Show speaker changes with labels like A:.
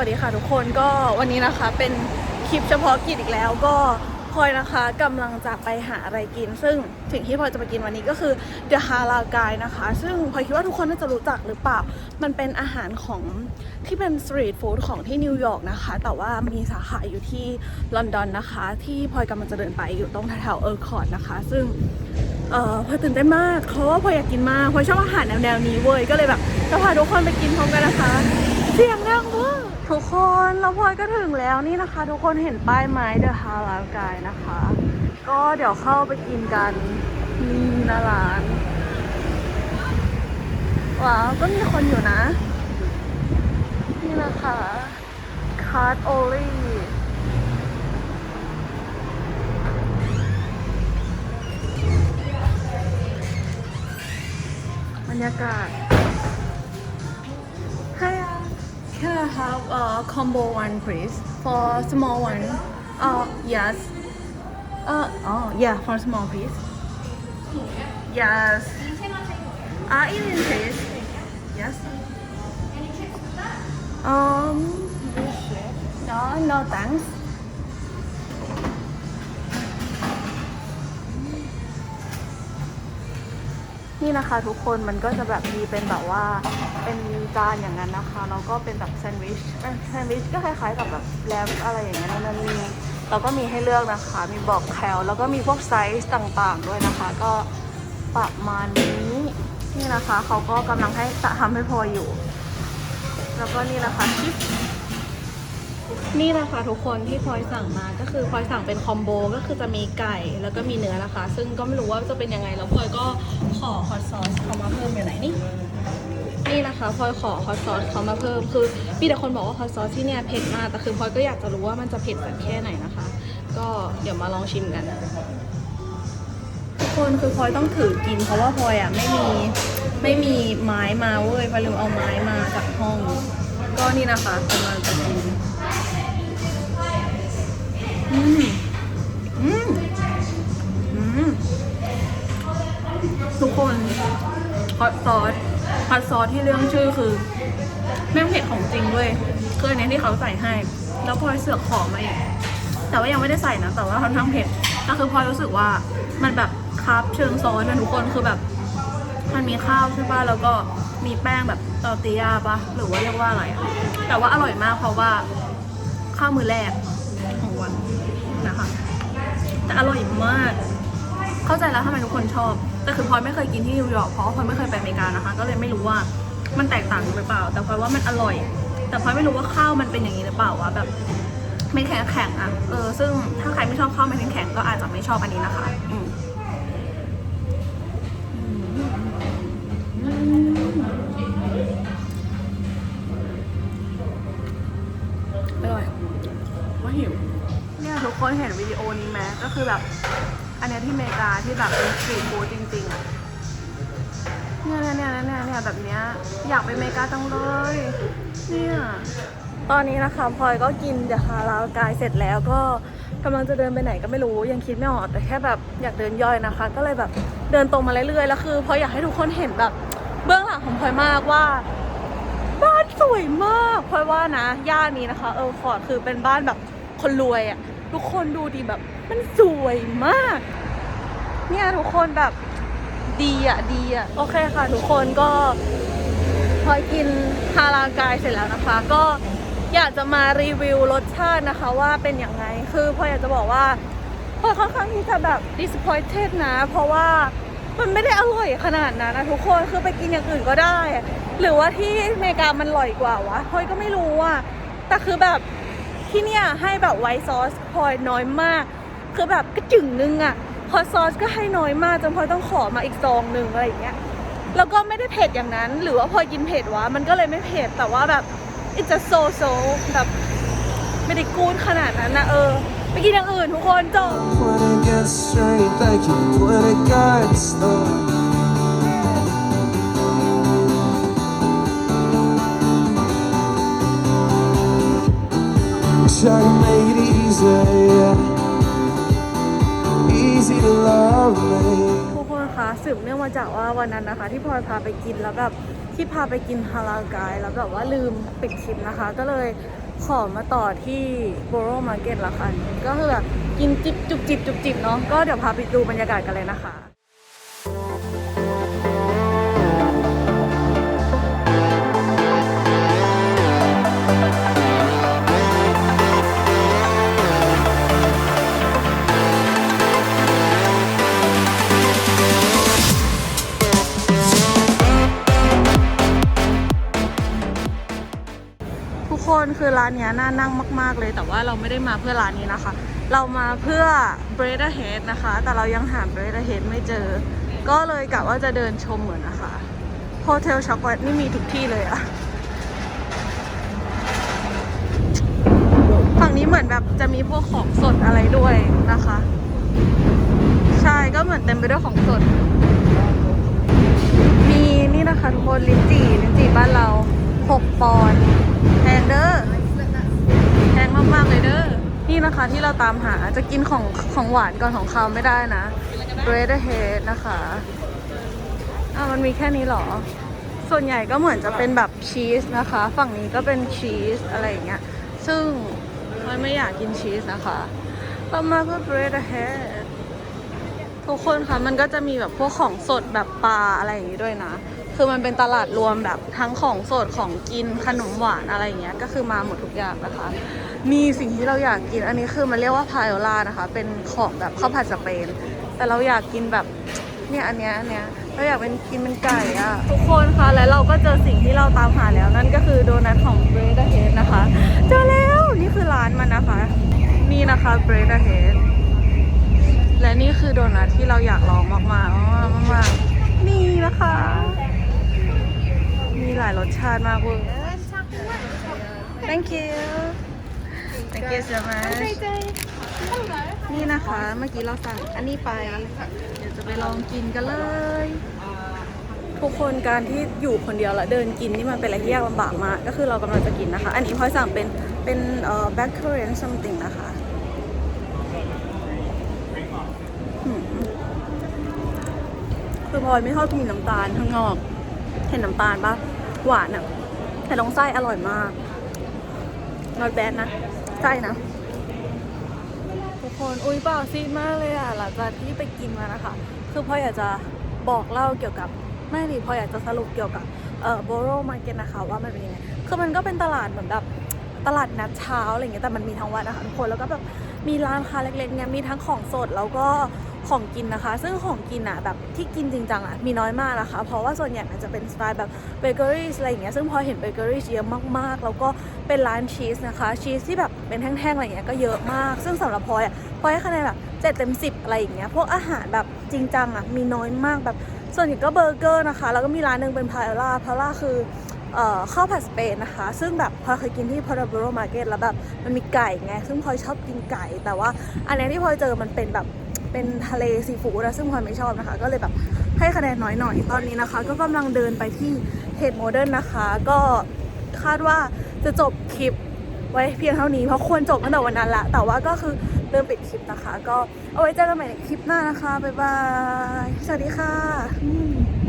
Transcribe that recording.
A: วัสดีค่ะทุกคนก็วันนี้นะคะเป็นคลิปเฉพาะกิจอีกแล้วก็พลอยนะคะกำลังจะไปหาอะไรกิน ซึ่งสิ่งที่พลอยจะไปกินวันนี้ก็คือ The Halal Guy นะคะ ซึ่งพลอยคิดว่าทุกคนน่าจะรู้จักหรือเปล่า มันเป็นอาหารของที่เป็นสตรีทฟู้ดของที่นิวยอร์กนะคะ แต่ว่ามีสาขาอยู่ที่ลอนดอนนะคะ ที่พลอยกำลังจะเดินไปอยู่ตรงแถวเออร์คอร์ดนะคะ ซึ่งเออพลอยตื่นเต้นมากเพราะว่าพลอยอยากกินมากพลอยชอบอาหารแนวๆนี้เว้ยก็เลยแบบจะพาทุกคนไปกินพร้อมกันนะคะเสียงดังเวอ ทุกคนแล้วพลอยก็ถึงแล้วนี่นะคะ ทุกคนเห็นป้ายไม้เดอะฮาลาลกายนะคะ ก็เดี๋ยวเข้าไปกินกันนี่นะร้านว้าวก็มีคนอยู่นะ นี่นะคะคาร์ดโอลี่บรรยากาศ can I have a combo one please? For small one. Uh yes. Uh oh yeah for small please. Yes. Uh Indian please yes. Um no no thanks นี่นะคะทุกคนมันก็จะแบบมีเป็นแบบว่าเป็นจานอย่างนั้นนะคะแล้วก็เป็นแบบแซนด์วิชแซนด์วิชก็คล้ายๆกับแบบแรมอะไรอย่างเงี้ยนั่นนี่เราก็มีให้เลือกนะคะ มีบอกแคลแล้วก็มีพวกไซส์ต่างๆด้วยนะคะ ก็ประมาณนี้นี่นะคะเขาก็กำลังให้ทำให้พออยู่ แล้วก็นี่นะคะชิปนี่นะคะทุกคนที่พลอยสั่งมาก็คือพลอยสั่งเป็นคอมโบก็คือจะมีไก่แล้วก็มีเนื้อนะคะ ซึ่งก็ไม่รู้ว่าจะเป็นยังไงแล้วพลอยก็ ขอฮอตซอสเขามาเพิ่มอยู่ไหนนี่ นี่นะคะพลอยขอฮอตซอสเขามาเพิ่มคือมีแต่คนบอกว่าฮอตซอสที่เนี่ยเผ็ดมากแต่คือพลอยก็อยากจะรู้ว่ามันจะเผ็ดแบบแค่ไหนนะคะ ก็เดี๋ยวมาลองชิมกันทุกคนคือพลอยต้องถือกิน เพราะว่าพลอยอะไม่มีไม่มีไม้มาเว้ยพลอยลืมเอาไม้มาจากห้อง ก็นี่นะคะกำลังจะกิน อตซอสฮอตซอสที่เรื่องชื่อคือแม่งเผ็ดของจริงเว้ยคืออันนี้ที่เขาใส่ให้ แล้วพลอยเสือกขอมาอีกแต่ว่ายังไม่ได้ใส่นะ แต่ว่าค่อนข้างเผ็ดก็คือพลอยรู้สึกว่ามันแบบคาร์บเชิงซอสนะทุกคนคือแบบ มันมีข้าวใช่ป่ะแล้วก็มีแป้งแบบตอร์ติยาป่ะหรือว่าเรียกว่าอะไรอะแต่ว่าอร่อยมากเพราะว่าข้าวมือแรกของวันนะคะแต่อร่อยมาก เข้าใจแล้วทำไมทุกคนชอบ แต่คือพลอยไม่เคยกินที่นิวยอร์กเพราะว่าพลอยไม่เคยไปอเมริกานะคะ ก็เลยไม่รู้ว่ามันแตกต่างกันหรือเปล่า แต่พลอยว่ามันอร่อย แต่พลอยไม่รู้ว่าข้าวมันเป็นอย่างนี้หรือเปล่าวะแบบไม่แข็งแข็งๆอะเออซึ่งถ้าใครไม่ชอบข้าวไม่แข็งแข็งๆก็อาจจะไม่ชอบอันนี้นะคะอืมอร่อยว่าหิวเนี่ยทุกคนเห็นวิดีโอนี้ไหมก็คือแบบ อันเนี้ยที่อเมริกาที่แบบเป็นสตรีทฟู้ดจริงๆอะเนี่ยเนี่ยเนี่ยเนี่ยเนี่ยแบบเนี้ยอยากไปอเมริกาจังเลย เนี่ยตอนนี้นะคะพลอยก็กินเดอะฮาลาลกายเสร็จแล้วก็กำลังจะเดินไปไหนก็ไม่รู้ยังคิดไม่ออกแต่แค่แบบอยากเดินย่อยนะคะ ก็เลยแบบเดินตรงมาเรื่อยๆแล้วคือพลอยอยากให้ทุกคนเห็นแบบ เบื้องหลังของพลอยมากว่า บ้านสวยมากพราะว่านะย่านนี้นะคะ เออฟอร์ดคือเป็นบ้านแบบคนรวยอะ่ะทุกคนดูดีแบบ มันสวยมาก เนี่ยทุกคนแบบดีอะ่ะดีอะ่ะ โอเคค่ะ ทุกคนก็พอกินฮารากายเสร็จแล้วนะคะ ก็อยากจะมารีวิวรสชาตินะคะว่าเป็นอยังไง คือพออยากจะบอกว่าพอค่อนข้างที่จะแบบ disappointed นะ เพราะว่ามันไม่ได้อร่อยขนาดนั้นนะทุกคนคือไปกินอย่างอื่นก็ได้ หรือว่าที่อเมริกามันอร่อยกว่าวะพลอยก็ไม่รู้อะแต่คือแบบที่เนี่ยให้แบบไวท์ซอสพลอยน้อยมาก คือแบบกระจึงนึงอะพอซอสก็ให้น้อยมากจนพอยต้องขอมาอีกซองหนึ่งอะไรอย่างเงี้ยแล้วก็ไม่ได้เผ็ดอย่างนั้น หรือว่าพอยกินเผ็ดวะมันก็เลยไม่เผ็ดแต่ว่าแบบ it's just so so แบบไม่ได้กูดขนาดนั้นนะเออไปกินอย่างอื่นทุกคนจบ
B: When it gets strange, thank you When it gets tough. Try to make it easy, yeah. easy to love me.
A: ทุกคนคะสืบเนื่องมาจากว่าวันนั้นนะคะ ที่พลอยพาไปกินแล้วแบบที่ที่พาไปกินฮาลาลไกด์แล้วแบบว่าลืมปิดคลิปนะคะ ก็เลยขอมาต่อที่โบโรมาร์เก็ตละกันก็คือแบบกินจิบจุบจิบจุบจิบเนาะก็เดี๋ยวพาไปดูบรรยากาศกันเลยนะคะ คือร้านนี้น่านั่งมาก ๆ เลย แต่ว่าเราไม่ได้มาเพื่อร้านนี้นะคะ เรามาเพื่อ b r e a d e r Head นะคะ แต่เรายังหา b r e a d e r Head ไม่เจอ ก็เลยกะว่าจะเดินชมเหมือนนะคะโฮเทลช็อกโกแลตนี่มีทุกที่เลยอะฝั่งนี้เหมือนแบบจะมีพวกของสดอะไรด้วยนะคะ ใช่ก็เหมือนเต็มไปด้วยของสด มีนี่นะคะทุกคนลิ้นจี่ลิ้นจี่บ้านเรา 6 ปอนด์แพงเด้อ มากๆเลยเด้อ นี่นะคะที่เราตามหาจะกินของของหวานก่อนของคาวไม่ได้นะ Red Head นะคะอ้าวมันมีแค่นี้เหรอ ส่วนใหญ่ก็เหมือนจะเป็นแบบชีสนะคะ ฝั่งนี้ก็เป็นชีสอะไรอย่างเงี้ย ซึ่งมันไม่อยากกินชีสนะคะเรามาเพื่อ bread ahead ทุกคนคะมันก็จะมีแบบพวกของสดแบบปลาอะไรอย่างงี้ด้วยนะ คือมันเป็นตลาดรวมแบบทั้งของสดของกินขนมหวานอะไรอย่างเงี้ยก็คือมาหมดทุกอย่างนะคะ มีสิ่งที่เราอยากกินอันนี้คือมันเรียกว่าพายโอลานะคะ เป็นของแบบข้าวผัดสเปน แต่เราอยากกินแบบเนี่ยอันเนี้ยอันเนี้ยเราอยากเป็นกินเป็นไก่อะทุกคนคะและเราก็เจอสิ่งที่เราตามหาแล้วนั่นก็คือโดนัทของ b r e a d Head นะคะเจอแล้วนี่คือร้านมันนะคะ นี่นะคะ b r e a d Head และนี่คือโดนัทที่เราอยากลองมากๆมากๆๆนี่นะคะ หลายรสชาติมากเว้ย thank you thank you so much นี่นะคะเมื่อกี้เราสั่งอันนี้ไปเดี๋ยวจะไปลองกินกันเลย ทุกคนการที่อยู่คนเดียวแล้วเดินกินนี่มันเป็นอะไรที่ยากลำบากมากก็คือเรากำลังจะกินนะคะ อันนี้พลอยสั่งเป็นเป็นเอ่อ black Korean something นะคะหืมคือพลอยไม่ชอบกินน้ำตาลข้างนอก เห็นน้ำตาลปะ หวานอะแต่ลองไส้อร่อยมาก not bad นะ ไส้นะทุกคนอุ้ยเปล่าซีดมากเลยอะหลังจากที่ไปกินมานะคะ คือพ่ออยากจะบอกเล่าเกี่ยวกับไม่ดิพ่ออยากจะสรุปเกี่ยวกับเอ่อโบโรมาเก็ตนะคะว่ามันเป็นยังไงคือมันก็เป็นตลาดเหมือนแบบตลาดนัดเช้าอะไรเงี้ยแต่มันมีทั้งวันนะคะทุกคนแล้วก็แบบมีร้านค้าเล็กๆเนี่ยมีทั้งของสดแล้วก็ ของกินนะคะ ซึ่งของกินอะแบบที่กินจริงจังอะมีน้อยมากนะคะ เพราะว่าส่วนใหญ่มันจะเป็นสไตล์แบบเบเกอรี่อะไรอย่างเงี้ยซึ่งพอเห็นเบเกอรี่เยอะมากๆ แล้วก็เป็นร้านชีสนะคะ ชีสที่แบบเป็นแท่งๆอะไรอย่างเงี้ยก็เยอะมาก ซึ่งสำหรับพลอยอะพลอยให้คะแนนแบบเจ็ดเต็มสิบอะไรอย่างเงี้ยพวกอาหารแบบจริงจังอะมีน้อยมากแบบส่วนใหญ่ก็เบอร์เกอร์นะคะ แล้วก็มีร้านหนึ่งเป็นพาเอล่าพาเอล่าคือข้าวผัดสเปนนะคะ ซึ่งแบบพลอยเคยกินที่พาราโบโรมาร์เก็ตแล้วแบบมันมีไก่ไง ซึ่งพลอยชอบกินไก่ แต่ว่าอันนี้ที่พอเจอมันเป็นแบบ เป็นทะเลซีฟู้ดะซึ่งพลอยไม่ชอบนะคะ ก็เลยแบบให้คะแนนน้อยหน่อยตอนนี้นะคะ ก็กำลังเดินไปที่เฮดโมเดิร์นนะคะ ก็คาดว่าจะจบคลิปไว้เพียงเท่านี้เพราะควรจบตั้งแต่วันนั้นละแต่ว่าก็คือเริ่มปิดคลิปนะคะ ก็เอาไว้เจอกันใหม่ในคลิปหน้านะคะบ๊ายบายสวัสดีค่ะ